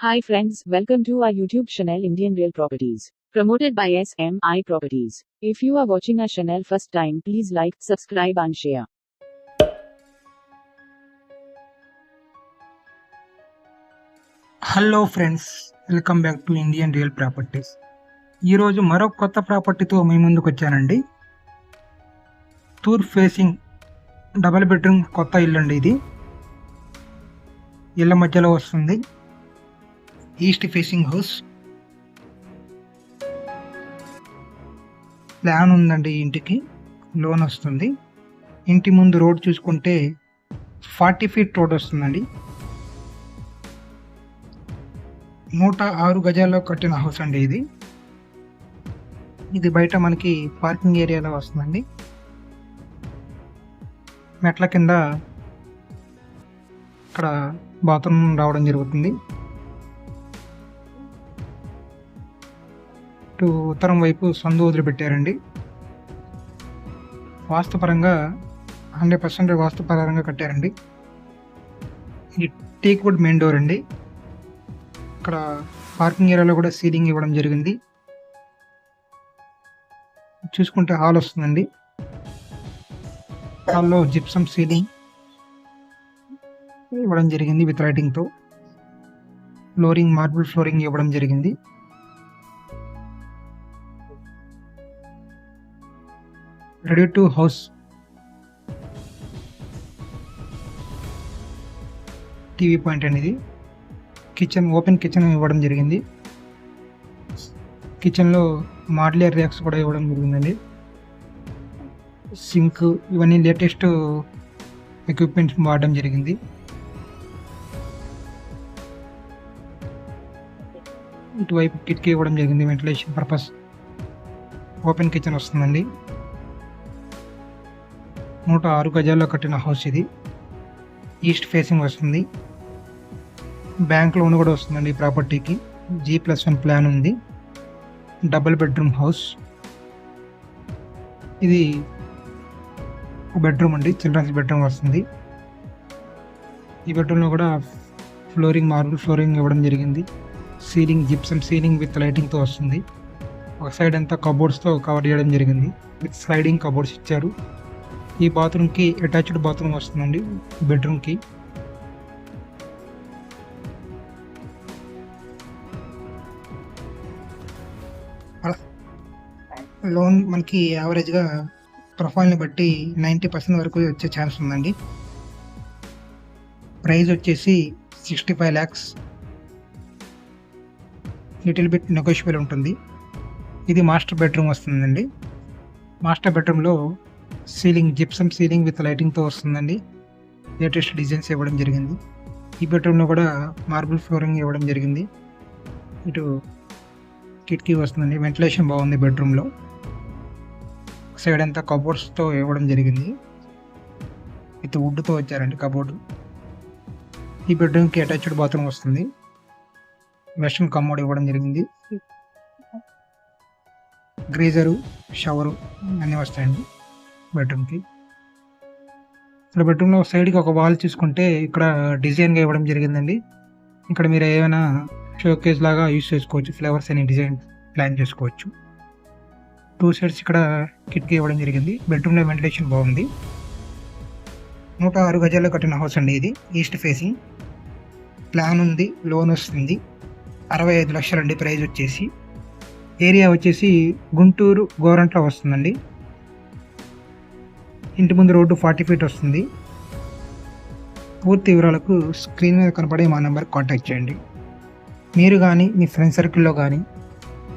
Hi friends, welcome to our YouTube channel Indian Real Properties. Promoted by SMI Properties. If you are watching our channel first time, please like, subscribe and share. Hello friends welcome back to Indian real properties ఈరోజు మరో కొత్త ప్రాపర్టీతో మీ ముందుకు వచ్చానండి tour facing double bedroom కొత్త ఇల్లు అండి ఇది ఇళ్ళ మధ్యలో వస్తుంది ఈస్ట్ ఫేసింగ్ హౌస్. ప్లాన్ ఉందండి ఇంటికి. లోన్ వస్తుంది. ఇంటి ముందు రోడ్ చూసుకుంటే ఫార్టీ ఫీట్ రోడ్ వస్తుందండి. నూట ఆరు గజాల్లో కట్టిన హౌస్ అండి ఇది. ఇది బయట మనకి పార్కింగ్ ఏరియాలో వస్తుందండి. మెట్ల కింద ఇక్కడ బాత్రూమ్ రావడం జరుగుతుంది. అటు ఉత్తరం వైపు సందు వదిలిపెట్టారండి. వాస్తుపరంగా హండ్రెడ్ పర్సెంట్ వాస్తుపరంగా కట్టారండి. ఇది టేక్ వుడ్ మెయిన్ డోర్ అండి. ఇక్కడ పార్కింగ్ ఏరియాలో కూడా సీలింగ్ ఇవ్వడం జరిగింది. చూసుకుంటే హాల్ వస్తుందండి. హాల్లో జిప్సమ్ సీలింగ్ ఇవ్వడం జరిగింది విత్ లైటింగ్తో. ఫ్లోరింగ్ మార్బుల్ ఫ్లోరింగ్ ఇవ్వడం జరిగింది. Ready to house. TV point అనేది. కిచెన్ ఓపెన్ కిచెన్ ఇవ్వడం జరిగింది. కిచెన్లో మాడ్యులర్ ర్యాక్స్ కూడా ఇవ్వడం జరిగిందండి. సింక్ ఇవన్నీ లేటెస్ట్ ఎక్విప్మెంట్స్ వాడడం జరిగింది. ఇటువైపు కిటికీ ఇవ్వడం జరిగింది వెంటిలేషన్ పర్పస్. ఓపెన్ కిచెన్ వస్తుందండి. నూట ఆరు గజాల్లో కట్టిన హౌస్ ఇది. ఈస్ట్ ఫేసింగ్ వస్తుంది. బ్యాంక్ లోన్ కూడా వస్తుందండి ఈ ప్రాపర్టీకి జీ ప్లస్ వన్ ప్లాన్ ఉంది. డబుల్ బెడ్రూమ్ హౌస్ ఇది బెడ్రూమ్ అండి. చిల్డ్రన్స్ బెడ్రూమ్ వస్తుంది. ఈ బెడ్రూమ్లో కూడా ఫ్లోరింగ్ మార్బుల్ ఫ్లోరింగ్ ఇవ్వడం జరిగింది. సీలింగ్ జిప్సమ్ సీలింగ్ విత్ లైటింగ్తో వస్తుంది. ఒక సైడ్ అంతా కబోర్డ్స్తో కవర్ చేయడం జరిగింది. విత్ స్లైడింగ్ కబోర్డ్స్ ఇచ్చారు. ఈ బాత్రూమ్కి అటాచ్డ్ బాత్రూమ్ వస్తుందండి బెడ్రూమ్కి. లోన్ మనకి యావరేజ్గా ప్రొఫైల్ని బట్టి నైంటీ పర్సెంట్ వరకు వచ్చే ఛాన్స్ ఉందండి. ప్రైస్ వచ్చేసి sixty five lakhs. Little bit negotiable ఉంటుంది. ఇది మాస్టర్ బెడ్రూమ్ వస్తుందండి. మాస్టర్ బెడ్రూమ్లో సీలింగ్ జిప్సమ్ సీలింగ్ విత్ లైటింగ్తో వస్తుందండి. లేటెస్ట్ డిజైన్స్ ఇవ్వడం జరిగింది. ఈ బెడ్రూమ్లో కూడా మార్బుల్ ఫ్లోరింగ్ ఇవ్వడం జరిగింది. ఇటు కిటికీ వస్తుందండి. వెంటిలేషన్ బాగుంది బెడ్రూమ్లో. సైడ్ అంతా కబోర్డ్స్తో ఇవ్వడం జరిగింది. విత్ వుడ్తో వచ్చారండి కబోర్డు. ఈ బెడ్రూమ్కి అటాచ్డ్ బాత్రూమ్ వస్తుంది. వెస్ట్రన్ కమోడ్ ఇవ్వడం జరిగింది. గ్రీజరు షవరు అన్నీ వస్తాయండి. బెడ్రూమ్కి. ఇక్కడ బెడ్రూమ్లో సైడ్కి ఒక వాల్ చూసుకుంటే ఇక్కడ డిజైన్గా ఇవ్వడం జరిగిందండి. ఇక్కడ మీరు ఏమైనా షోకేస్ లాగా యూస్ చేసుకోవచ్చు ఫ్లవర్స్ అని డిజైన్ ప్లాన్ చేసుకోవచ్చు. టూ సైడ్స్ ఇక్కడ కిటికీ ఇవ్వడం జరిగింది. బెడ్రూమ్లో వెంటిలేషన్ బాగుంది. నూట ఆరు గజాల్లో కట్టిన హౌస్ అండి ఇది ఈస్ట్ ఫేసింగ్. ప్లాన్ ఉంది లోన్ వస్తుంది. అరవై ఐదు లక్షలండి ప్రైజ్ వచ్చేసి. ఏరియా వచ్చేసి గుంటూరు గోరంట్లో వస్తుందండి. ఇంటి ముందు రోడ్డు ఫార్టీ ఫీట్ వస్తుంది. పూర్తి వివరాలకు స్క్రీన్ మీద కనపడే మా నెంబర్ కాంటాక్ట్ చేయండి. మీరు కానీ మీ ఫ్రెండ్ సర్కిల్లో కానీ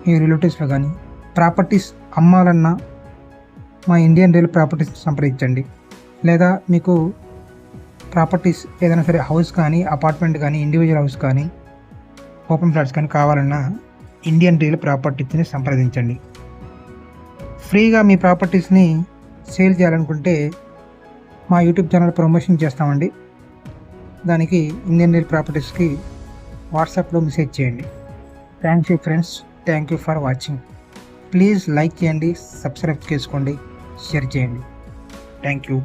మీ రిలేటివ్స్లో కానీ ప్రాపర్టీస్ అమ్మాలన్నా మా ఇండియన్ రియల్ ప్రాపర్టీస్ సంప్రదించండి. లేదా మీకు ప్రాపర్టీస్ ఏదైనా సరే హౌస్ కానీ అపార్ట్మెంట్ కానీ ఇండివిజువల్ హౌస్ కానీ ఓపెన్ ఫ్లాట్స్ కానీ కావాలన్నా ఇండియన్ రియల్ ప్రాపర్టీస్ని సంప్రదించండి. ఫ్రీగా మీ ప్రాపర్టీస్ని సేల్ చేయాలనుకుంటే మా యూట్యూబ్ ఛానల్ ప్రమోషన్ చేస్తామండి. దానికి ఇండియన్ రియల్ ప్రాపర్టీస్కి వాట్సాప్లో మెసేజ్ చేయండి. Thank you friends thank you for watching please like చేయండి సబ్స్క్రైబ్ చేసుకోండి షేర్ చేయండి. Thank you